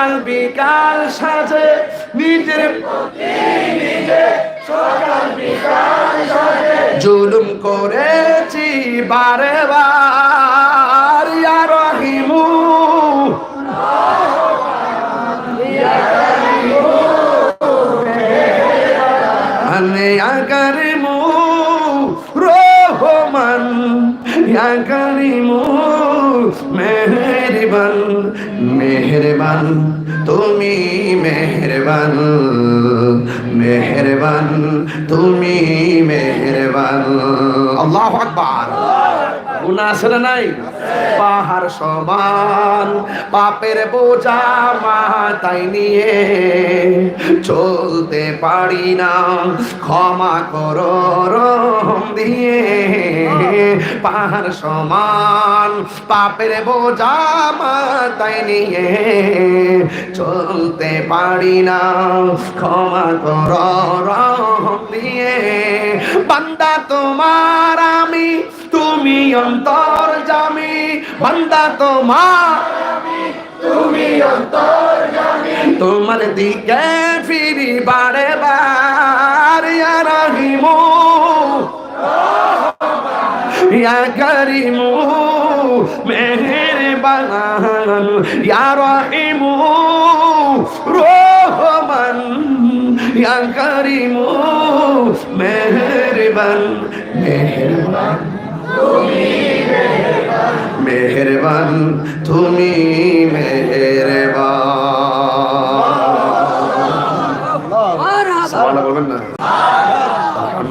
সকাল বিকাল সাজে, নিজের সকাল বিকাল সাজে। জুলুম করেছি বারে বার, ইয়া রহিমু। আনে আকারিমু রহমান। ইয়া কারিমু, মেহেরবান। মেহেরবান তুমি মেহরবান মেহরবান তুমি মেহরবান। আল্লাহ আকবার। গুনাহ আছে না নাই? পাহাড় সমান, পাপের বোঝা মাথায় নিয়ে চলতে পারি না। ক্ষমা করো রহম দিয়ে। পাহাড় সমান, পাপের বোঝা মাথায় নিয়ে চলতে পারি না। ক্ষমা করো রহম দিয়ে। বান্দা তোমার আমি তুমি অন্তর জামি বান্দা তোমার। তুমি অন্তর জামি। তোমার দিকে ফিরি বারে বার ইয়া রহিমু। ইয়া করিমু মেহেরবান ইয়া রহিমু। রহমান ইয়া করিমু মেহেরবান মেহেরবান। মেহেরবান তুমি মেহরবান। বলবেন না।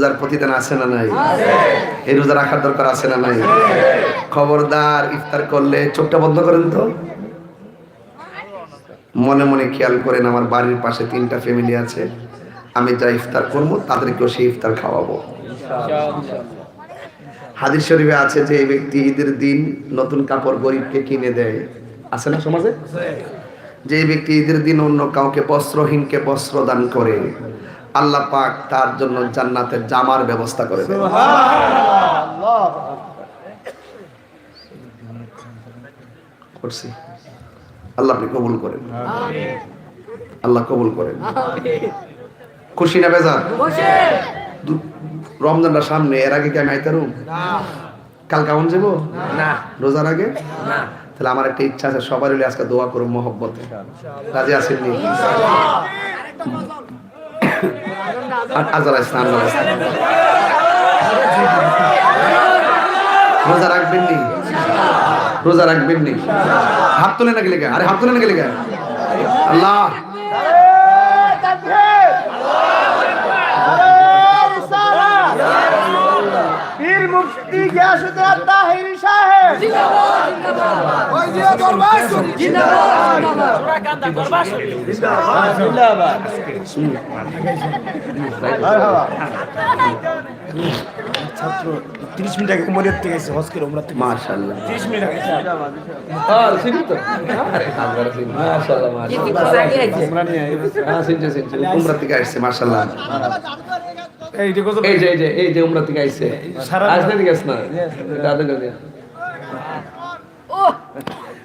রোজার প্রতিদান আছে না নাই? এই রোজা রাখার দরকার আছে না নাই? খবরদার ইফতার করলে চোখটা বন্ধ করেন তো। মনে মনে খেয়াল করেন আমার বাড়ির পাশে তিনটা ফ্যামিলি আছে। আমি যা ইফতার করব তাদেরকেও সেই ইফতার খাওয়াবো। হাদিস শরীফে আছে যে এই ব্যক্তি ঈদের দিন নতুন কাপড় গরিবকে কিনে দেয়। আছে না সমাজে? যে ব্যক্তি ঈদের দিন অন্য কাউকে বস্ত্রহীনকে বস্ত্র দান করে আল্লাহ পাক তার জন্য জান্নাতের জামার ব্যবস্থা করে দেন। করছি। আল্লাহ আপনি কবুল করেন। আল্লাহ কবুল করেন। খুশি না বেজার? রমজানটা সামনে এর আগে কি আমি আইতারুম কাল কেমন যাব? না। রোজার আগে? না। তাহলে আমার একটা ইচ্ছা আছে সবার আজকে দোয়া করুন মহব্বতে। রাজি আসেননি আজারা স্নান রোজা রাখবেন নি? রোজা রাখবেন নি? হাত তুলে না গেলে গা আরে হাত তুলে না গেলে গা আল্লাহ পীর মুফতি গিয়াসুদ্দিন তাহিরি সাহেব। ওই যে দরবার ছাত্র তিরিশ মিনিট আগে উমরের থেকে এসে হস্কের উমরা থেকে মাশাআল্লাহ। তিরিশ মিনিট আগে। হ্যাঁ চিনি তো। আরে হাজার চিনি মাশাআল্লাহ মাশাআল্লাহ উমরা নিয়ে হ্যাঁ চিনছে চিনছে উমরা থেকে আসছে মাশাআল্লাহ। এই যে এই যে এই যে এই যে উমরা থেকে আইছে। সারা- আসলে দিকে আস না? এটা আদর করে দিয়া।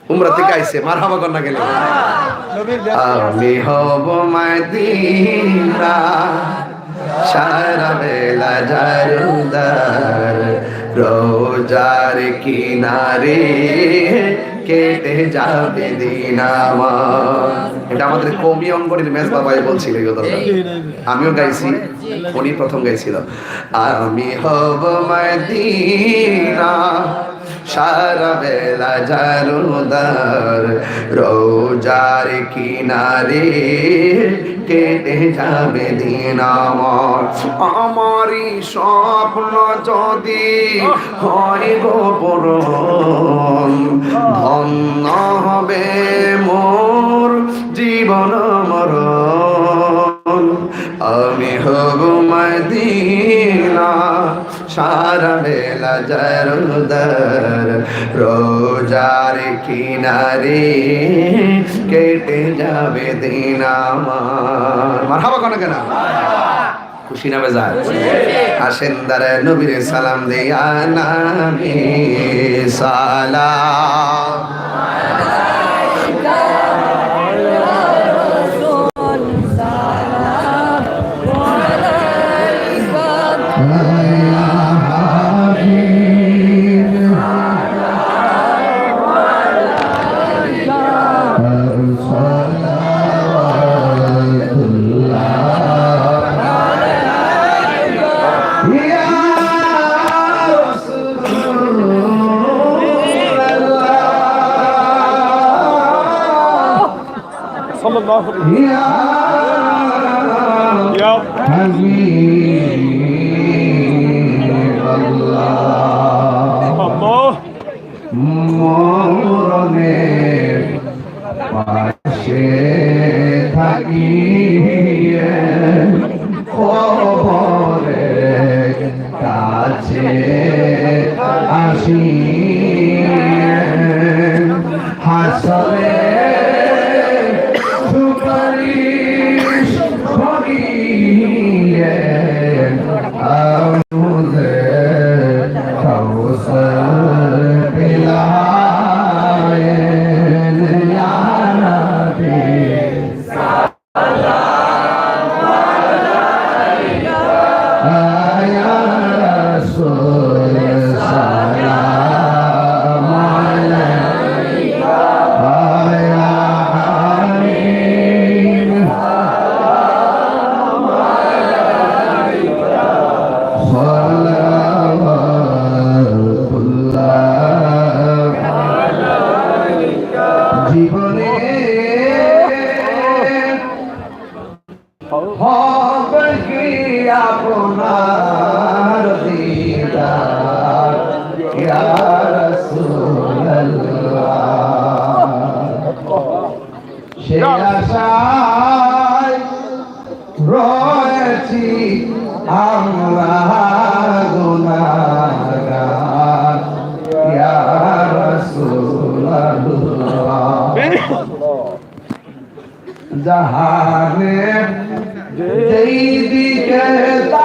উমরা থেকে আইছে মারহাবা কর না গেলে। নবীর আমি হব মদিনা সারা বেলা জারুদার রোজার কিনারে কেটে যাবে দিন আমার। এটা আমাদের কবি অঙ্গনের মেজ বাবাই বলছিল এই কথাটা। আমিও গাইছি উনি প্রথম গাইছিল। আমি হব মদিনা সারা বেলা জারুদার রোজার কিনারে কেটে যাবে দিন আমার। আমারই স্বপ্ন যদি হয় গোপরণ ধন্য হবে মোর জীবন মরণ। আমি হব মদিনা, সারা বেলা জরদার রোজার কিনারে কেটে যাবে দিন আমার। মারহাবা কোন কেনা? খুশি না বেজার আসেন দারে নবীর সালাম দিয়া নামি সালাম। Mm. Amém. রয়েছি আমরা গুনাহগার ইয়া রাসূলুল্লাহ। জাহানের যেই দিকে তাকাই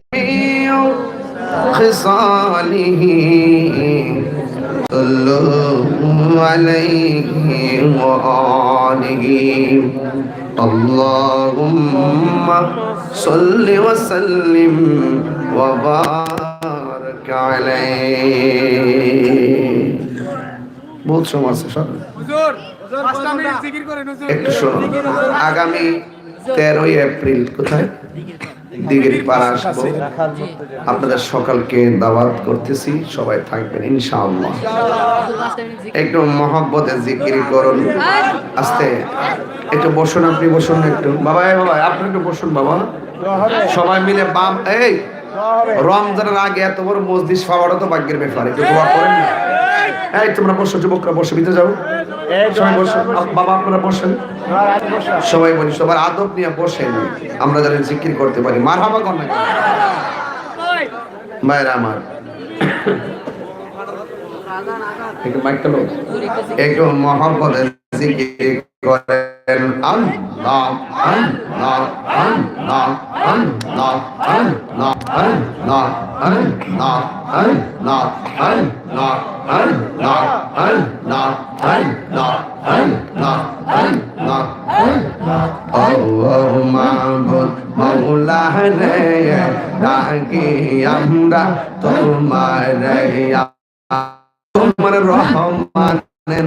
صل وسلم وبارك عليه বহুত সময় আছে সব একটু শোনো আগামী তেরোই এপ্রিল কোথায় দিঘির পাড়া আসব আপনাদের সকালকে দাওয়াত করতেছি সবাই থাকবেন ইনশাআল্লাহ। একটু মহব্বতে জিকির করুন। আস্তে একটু বসুন আপনি বসুন একটু। বাবা এ বাবা আপনি একটু বসুন বাবা। সবাই মিলে বাম এই রমজানের আগে এত বড় মসজিদ পাওয়াটা তো ভাগ্যের ব্যাপার একটু দোয়া করেন না। এই তোমরা বসো যুবকরা বসে ভিতরে যাও। সবাই বসো। বাবা আপনারা বসেন। সবাই বলি সবার আদব নিয়ে বসেন। আমরা যারা জিকির করতে পারি। মার হাবা না মায়েরা আমার। একটু মাইকটা লো। একটু মহব্বতের জিকির করেন আল্লাহ আল্লাহ আল্লাহ আল্লাহ আল্লাহ আল্লাহ আল্লাহ আল্লাহ আল্লাহ আল্লাহ আল্লাহ আল্লাহ আল্লাহ আল্লাহ ও মাবুদ মৌলা রে ডাকি আমরা তোমার তোমার রহমান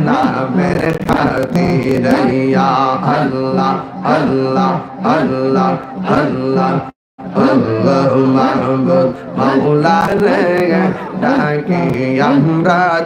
নামের খাতির আল্লাহ আল্লাহ আল্লাহ আল্লাহ। আল্লাহ রে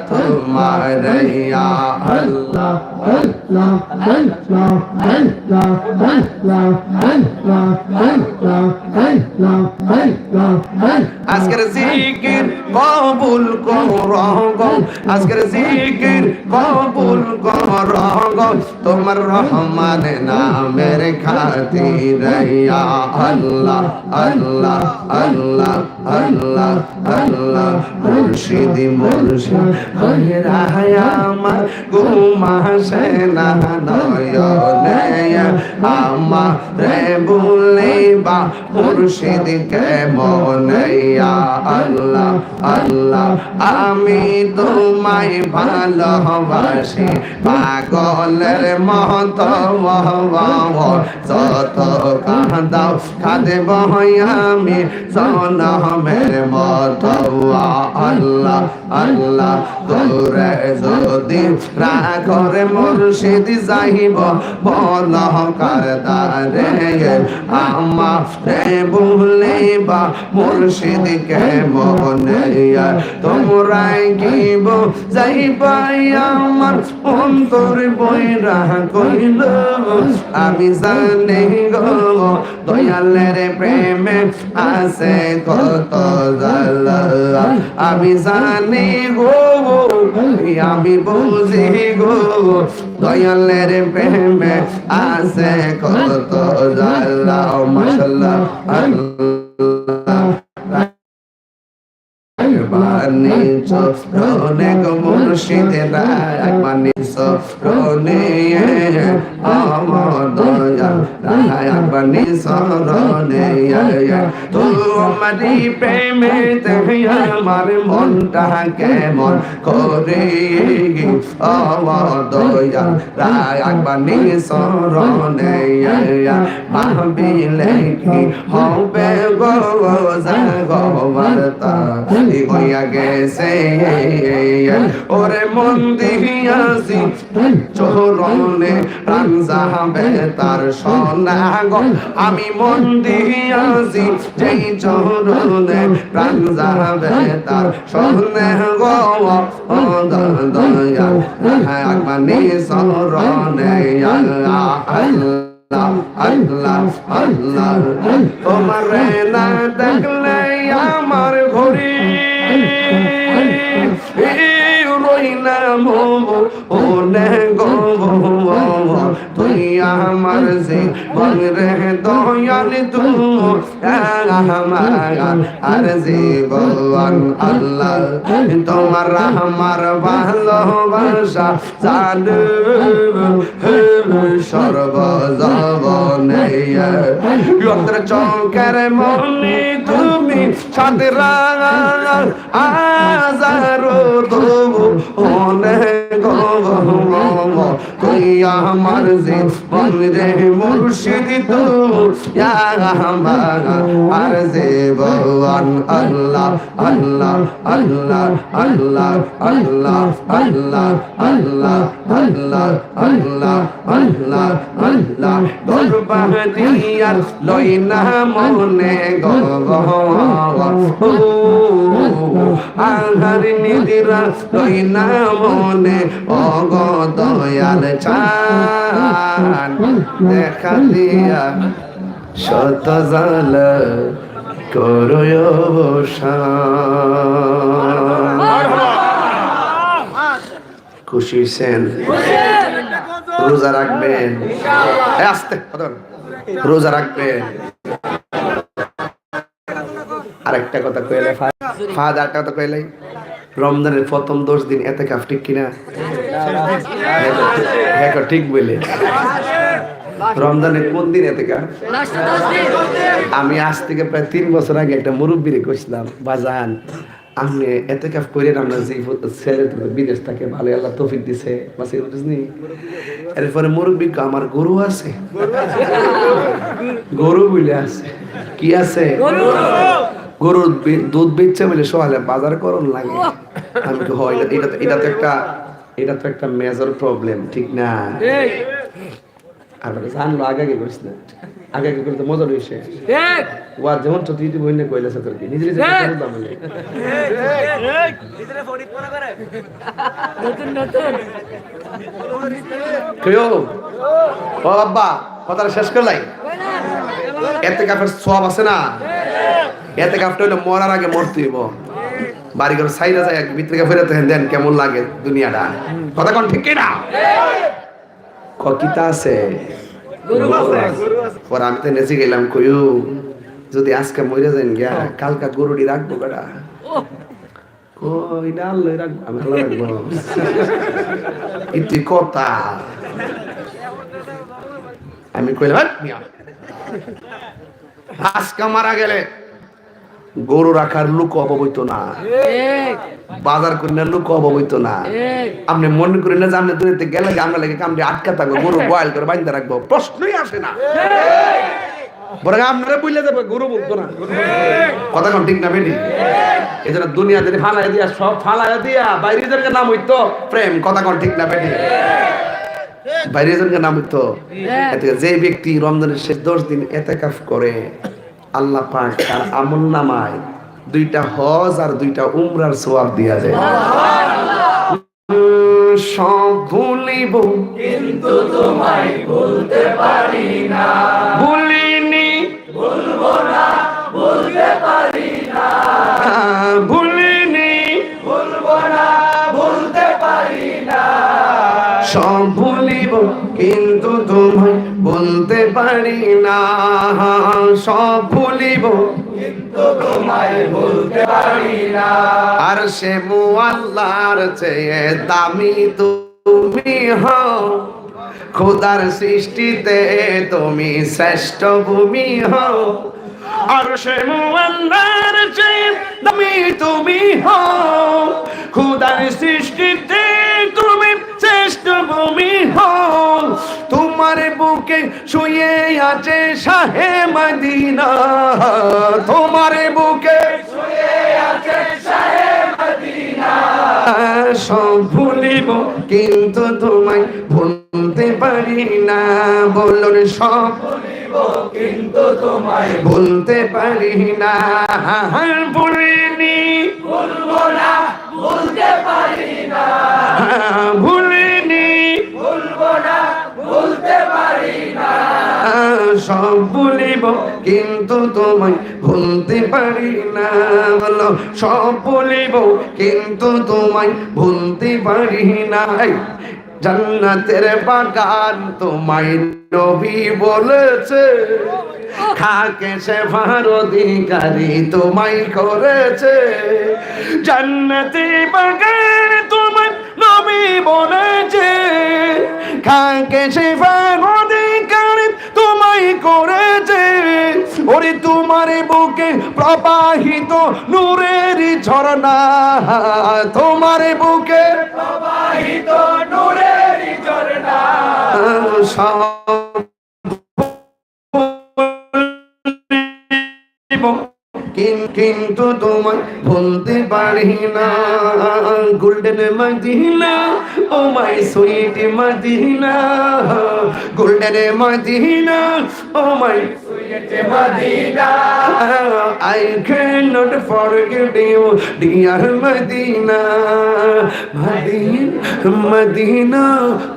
তোমার ইয়া আল্লাহ Allah, Allah, Allah, Allah, Allah, Allah, Allah, Allah. আজকের জিকির কবুল কর। গো আজকের জিকির কবুল কর। গো তোমার রহমান নামের খাতির ইয়া আল্লাহ আল্লাহ আল্লাহ আল্লাহ আল্লাহ, মুর্শিদ মুর্শিদ হইরা আমার ঘুমাসে নয়নে রে আল্লাহ আল্লাহ, আমি তোমায় ভালোবাসি, পাগলের মত যত কাঁদাও, কাঁদেব আমি জনমের মত আল্লাহ আল্লাহ তোরে যদি রাখরে মুর্শিদ যাইব বল কে মনে গিব আমার অন্তর বইরা কইল, আমি জানি গো দয়ালের প্রেমে আছে কত জালা আমি জানি গো, আমি বুঝি গো, দয়ালের প্রেমে আছে কত জালা মাশাল্লাহ আল্লাহ। বানিছ রনেক মুর্শিদ রায় বানিছ রনে অমদয়া রায় বানিছ রনে তোমারি প্রেমে আমার মনটা কেমন করে? অমদয়া রায় বানিছ রনে ভাবিলে কি হবে গো? জাগো বার্তা হইয়া গেছে। ওরে মন দিয়াছি চরণে প্রাণ যাবে তার সোনা গো আমি মন দিয়াছি যেই চরণে প্রাণ যাবে তার সোনা গো দয়া আগমানি সরণে আল্লাহ আল্লাহ আল্লাহ আল্লাহ। তোমার না দেখলে আমার ঘড়ি রইনা মো নে গো তুই আমার যে বংরে দয়াল তু আমার আর জীবন আল্লাহ। তোমার আমার ভালোবাসা জানু সর্বজবনে। যন্ত্র চৌকের মনে তুমি সাথে আজারো তবু অনেক তুই আমার যে বন্ধে মুর্শিদ তু আমার আর ভগবান আল্লাহ আল্লাহ আল্লাহ আল্লাহ আল্লাহ আল্লাহ আল্লাহ আল্লাহ আল্লাহ আল্লাহ আল্লাহ দরবার দিয়ার লই না মনে গো আহার নিদিরা লই না মনে অগ দয়াল চান, দেখা শত জাল করয় খুশি সেন। রোজা রাখবেন। আসতে রোজা রাখবেন। আরেকটা কথা কইলে ফাদার কথা কইলে? রমজানের প্রথম দশ দিন এতে কাপ ঠিক কিনা? হ্যাঁ ঠিক বলে। রমজানের কোন দিন এতে কাপ আমি আজ থেকে প্রায় তিন বছর আগে একটা মুরব্বীরে কইছিলাম, বাজান, আপনি এতে কাপ করে আমরা যে ছেলে বিদেশ থাকে ভালো আল্লাহ তৌফিক দিছে। বাসে বুঝনি এরপরে মুরব্বী আমার গরু আছে। গরু বলে আছে। কি আছে? গরুর দুধ বেচছে বলে সকালে বাজার করণ লাগে। আমি কি হয় এটা এটা তো একটা এটা তো একটা মেজর প্রবলেম ঠিক না? আর বলে জানলো আগে আগে করিস না। আগে আগে করতে মজা রয়েছে ওয়ার যেমন তো তুই বইনে কইলে সে তোরকে। নিজের নিজের কথা বলতাম বলে কেউ? ও আব্বা কথাটা শেষ করলাই? এতে কাপের সব আছে না? এতে কাপটা হইলে মরার আগে মরতে হইব। বাড়ি ঘর সাইডে যায় ভিতরে ফেরত দেন কেমন লাগে দুনিয়াটা? কথা কোন ঠিক না কিতা আছে? পরে আমি তো নেচে গেলাম কইউ যদি আজকে মরে যান গিয়া কালকা গরুটি রাখব বেটা? কই না আল্লাহ রাখব আমি আল্লাহ রাখব। ইতি কথা। আমি কইলাম আজকে মারা গেলে গরু রাখার লোক অবহিত না। বাজার করিনা লোক অবহিত না। আপনি মনে করেন না আপনি দূরে গেলে আমরা লাগে কামড়ে আটকা থাকব গরু বয়াল করে বাইন্দা রাখব? প্রশ্নই আসে না। বরং আপনারা বুঝলে যাবে গরু বলতো না। কথা কোন ঠিক না বেটি? এই জন্য দুনিয়া যদি দিয়া সব ফালাই দিয়া বাইরে নাম হইতো প্রেম। কথা কোন ঠিক না বেটি? নাম হইতো যে ব্যক্তি রমজানের শেষ দশ দিন এতেকাফ করে আল্লাহ পাক তার আমল নামায় দুইটা হজ আর দুইটা উমরার সোয়াব দিয়া যায় সব ভুলিব। কিন্তু তোমায় বলতে পারি না। ভুলিনি। বলব না বলতে পারি না। ভুলিনি। বলব না বলতে পারি না। সব ভুলিব কিন্তু পারি না সব ভুলিব। আর সে মুআল্লাহর চেয়ে দামি তুমি হও। খোদার সৃষ্টিতে তুমি শ্রেষ্ঠ ভূমি হও। আর সে মুআল্লাহর চেয়ে দামি তুমি হও। খোদার সৃষ্টিতে তুমি শ্রেষ্ঠ ভূমি হও। তোমার বুকে শুয়ে আছে শাহে মদিনা। তোমার বুকে সব ভুলিব, কিন্তু তোমায় ভুলতে পারি না। বলুন, সব কিন্তু তোমায় ভুলতে পারি না। ভুলিনি। বলব না বলতে পারি না। ভুলিনি। সব ভুলিব, কিন্তু তোমায় ভুলতে পারি না। বলো, সব ভুলিব, কিন্তু তোমায় ভুলতে পারি না। জান্নাতের বাগান তোমায় নবী বলেছে। খাকে সে ভারধিকারী তোমায় করেছে। জান্নাতে বাগান তোমায় নবী বলেছে খাকে সে ভারধিকারী তোমায় করেছে। ওরে তোমার বুকে প্রবাহিত নূরের ঝরনা তোমার বুকে প্রবাহিত নূরের ঝরনা কিন্তু তোমায় বলতে পারি না। Golden Medina, oh my sweet Medina. Golden Medina, oh my I cannot forget you, dear Medina. Medina, Medina,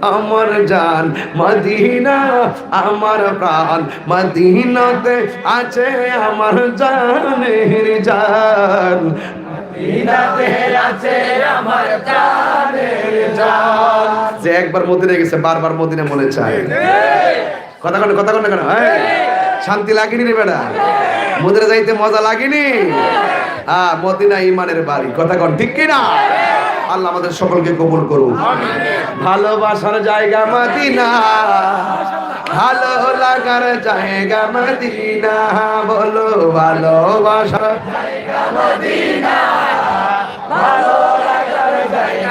আমার জান। মদিনা আমার প্রাণ। মদিনাতে আছে আমার জানের জান। যে একবার মদিনে গেছে বারবার মদিনে মনে চায়। কথা কন কথা কন কেন? এই, শান্তি লাগেনি রে বেড়া। মদিনে যাইতে মজা লাগেনি। হ্যাঁ মদিনা ইমানের বাড়ি। কথা কন, ঠিক কি না আল্লাহ আমাদের সকলকে কবুল করুন ভালোবাসার জায়গা মদিনা। ভালো লাগার জায়গা মদিনা। বলো, ভালোবাসার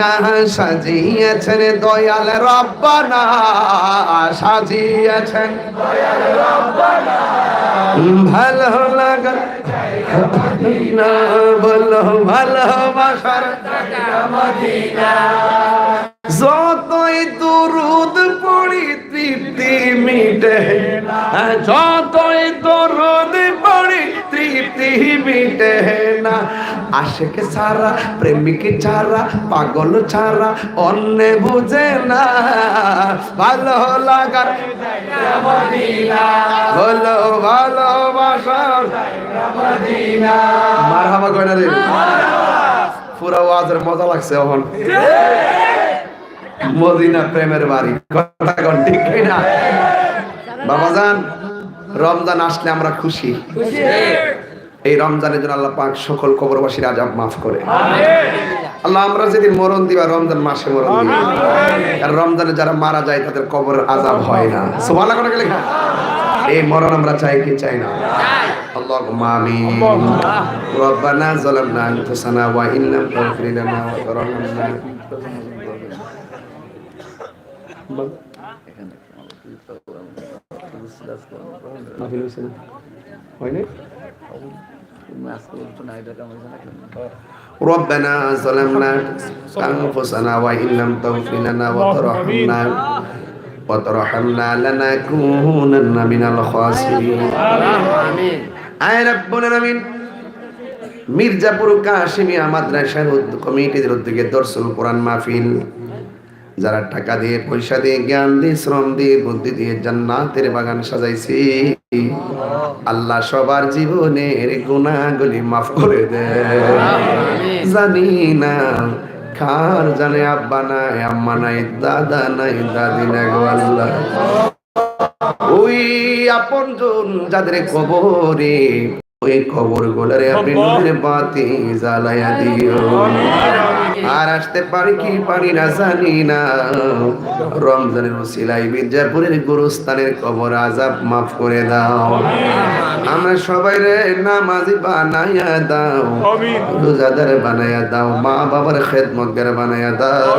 না, সাজিয়েছেন দয়াল রব্বানা, সাজিয়েছেন। ভালো লাগা না বলো ভালোবাসার যতই দুরুদ পড়ি, তৃপ্তি মিটে যতই দুরুদ পড়ি তৃপ্তি মিটে না। আশেক ছাড়া, প্রেমিক ছাড়া, পাগল ছাড়া, অন্য বুঝে না। ভালো লাগার হলো ভালোবাসার মার কয়না রে? পুরা ওয়াজের মজা লাগছে এখন। মদিনা প্রেমের বাড়ি। কথা কন না? বাবাজান রমজান আসলে আমরা খুশি। এই রমজানের জন্য আল্লাহ পাক সকল কবরবাসীর আজাব মাফ করে আল্লাহ আমরা যেদিন মরণ দিবা রমজান মাসে মরণ দিবা আর রমজানে যারা মারা যায় তাদের কবর আজাব হয় না সুবহানাল্লাহ করে গেলে এই মরণ আমরা চাই কি চাই না اللهم آمين ربنا ظلمنا أنفسنا وإن لم تغفر لنا وترحمنا মাহফিল হয়েছে না হয় নাই ربنا ظلمنا أنفسنا وإن لم تغفر لنا وترحمنا وترحمنا لنكونن من الخاسرين আয় রব্বুল আলামিন মির্জাপুর কাশিমিয়া মাদ্রাসার উদ্যোগ কমিটির উদ্যোগে দর্শন কোরআন মাহফিল যারা টাকা দিয়ে পয়সা দিয়ে জ্ঞান দিয়ে শ্রম দিয়ে বুদ্ধি দিয়ে জান্নাতের বাগান সাজাইছি আল্লাহ সবার জীবনের গুণাগুলি মাফ করে দে। জানি না কার জানে আব্বা নাই আম্মা নাই দাদা নাই দাদি নাই গো আল্লাহ। ওই আপন যাদের কবরে ওই কবর গোলারে আপনি নূরে বাতি জ্বালায়া দিও। আর আসতে পারি কি পারি না জানি না। রমজানের ওসিলাই মির্জাপুরের গুরুস্থানের কবর আজাব মাফ করে দাও। আমরা সবাই রে নামাজি বানাইয়া দাও। রোজাদার বানাইয়া দাও। মা বাবার খেদমতগার বানাইয়া দাও।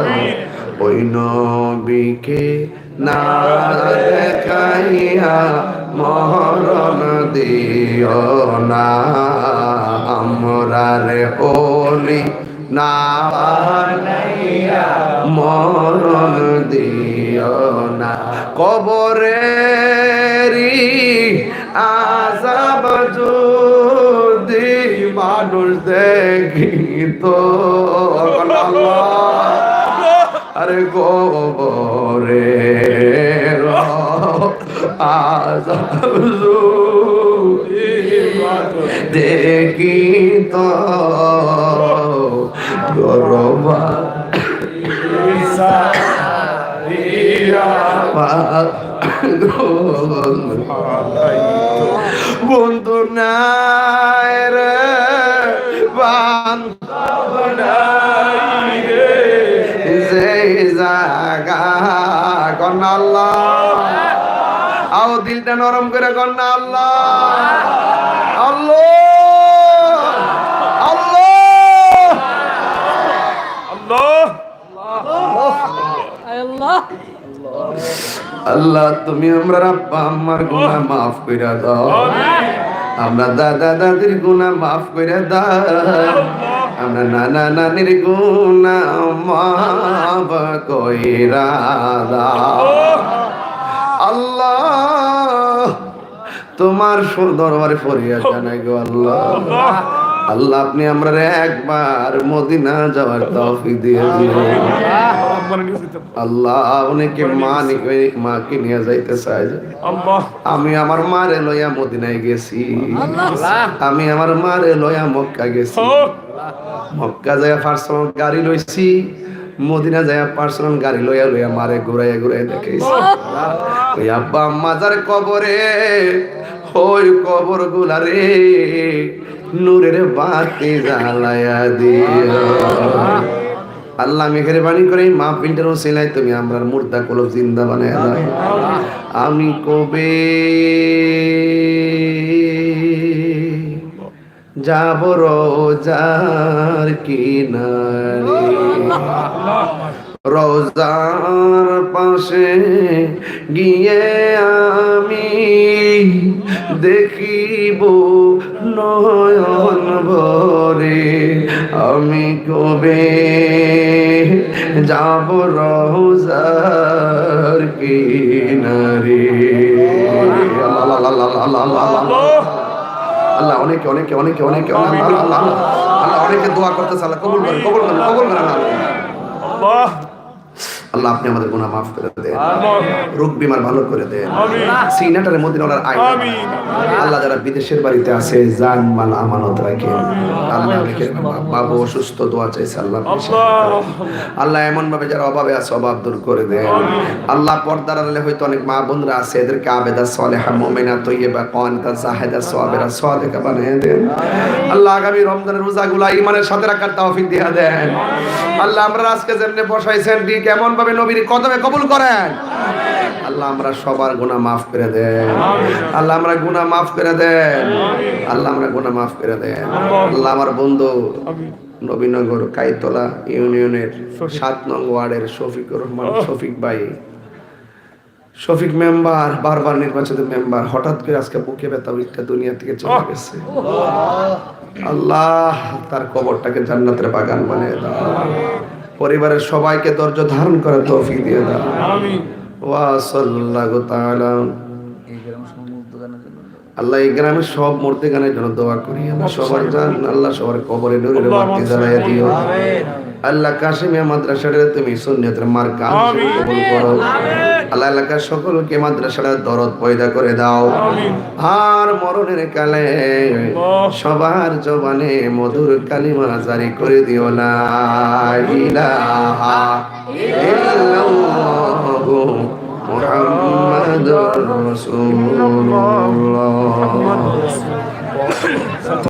ওই নবীকে না দেখাইয়া মরণ দিও না। আমরা রে ওলি না মরণ দিও না। কবরেরি আজাব যদি মানুষ দেখিত। আরে গোবরে দেখি তো গরবা বন্ধু নাই রে। বান্ধব যে জাগা কন্যা দিলটা নরম করে কন্যা আল্লাহ। আল্লাহ। আল্লাহ। আল্লাহ। তুমি আমরা আব্বা আম্মার গুনাহ মাফ কইরা দাও। আমরা দাদা দাদির গুণা মাফ করে দাও। আমরা নানা নানির গুণা মাফ কইরা দাও। আল্লাহ। তোমার দরবারে ফরিয়াদ জানাই গো আল্লাহ। আল্লাহ। আপনি আমরা একবার মদিনা যাওয়ার তৌফিক দিয়ে আল্লাহ অনেকে মা মাকে নিয়ে যাইতে চায় আমি আমার মারে লয়া মদিনায় গেছি। আমি আমার মারে লয়া মক্কা গেছি। মক্কা যায় পার্সোনাল গাড়ি লইছি। মদিনা যায় পার্সোনাল গাড়ি লইয়া লইয়া মারে ঘুরাইয়া ঘুরাইয়া দেখাইছি। ওই আব্বা যার কবরে, ওই কবর গুলারে নূরের বাতি জ্বালায়া দিও। আল্লাহ মেঘের বাণী করে মা পিন্টার সিলাই তুমি আমরা মুর্দা কলব জিন্দা বানায় আমি কবে যাব রোজার কিনারে। রোজার পাশে গিয়ে আমি দেখিব নয়ন ভরে। আমি কবে যাব রোজার কিনারে? আল্লাহ আল্লাহ আল্লাহ আল্লাহ আল্লাহ অনেকে অনেকে অনেকে অনেকে আল্লাহ আল্লাহ অনেকে দোয়া করতেছে আল্লাহ কবুল করেন কবুল করেন কবুল করেন আল্লাহ। আল্লাহ আপনি আমাদের গুনাহ মাফ করে দেন। রোগ বিমার ভালো করে দেন। আমিন। সিনাটারে মদিনার আই আমিন। আল্লাহ যারা বিদেশের বাড়িতে আছে জান মাল আমানত রাখেন। আল্লাহ রেখে বাবু অসুস্থ দোয়া চাইছে আল্লাহ। আল্লাহ। আল্লাহ এমন ভাবে যারা অভাবে আছে অভাব দূর করে দেন। আল্লাহ পর্দার আড়ালে হয়তো অনেক মা বোনরা আছে এদেরকে আবেদা সলেহা মোমেনা তৈয়বা কনিতা জাহেদা সাবেরা সাদেকা বানিয়ে দেন। আল্লাহ আগামী রমজানের রোজাগুলা ইমানের সাথে রাখার তৌফিক দিয়া দেন। আল্লাহ আমরা আজকে যেমনি বসাইছেন ঠিক এমন ভাবে নবীর কদমে কবুল করেন। আল্লাহ আমরা সবার গুনাহ মাফ করে দেন। আল্লাহ আমরা গুণা মাফ করে দেন। আল্লাহ আমরা গুনাহ মাফ করে দেন। আল্লাহ আমার বন্ধু নবীনগর কাইতলা ইউনিয়নের সাত নং ওয়ার্ডের শফিকুর রহমান শফিক ভাই। শফিক মেম্বার, বারবার নির্বাচিত মেম্বার, হঠাৎ করে আজকে বুকে ব্যথা উঠতে দুনিয়া থেকে চলে গেছে। আল্লাহ তার কবরটাকে জান্নাতের বাগান বানিয়ে দাও। পরিবারের সবাইকে ধৈর্য ধারণ করে তৌফিক দিয়ে দাও। আমিন। ওয়া সাল্লাল্লাহু তাআলা। আল্লাহ এই গ্রামের সব মূর্তি গানের জন্য দোয়া করি। আমরা সবার জান আল্লাহ সবার কবরে নুরের বাতি জ্বালাইয়া দিও। আল্লাহ কাশিমিয়া মাদ্রাসাটা তুমি সুন্নিয়তের মার্কা কবুল করো। আল্লাহ এলাকার সকলকে মাদ্রাসাটা দরদ পয়দা করে দাও। আর মরণের কালে সবার জবানে মধুর কালিমা জারি করে দিও না। ইলাহা ইল্লাল্লাহু রাসূলুল্লাহ।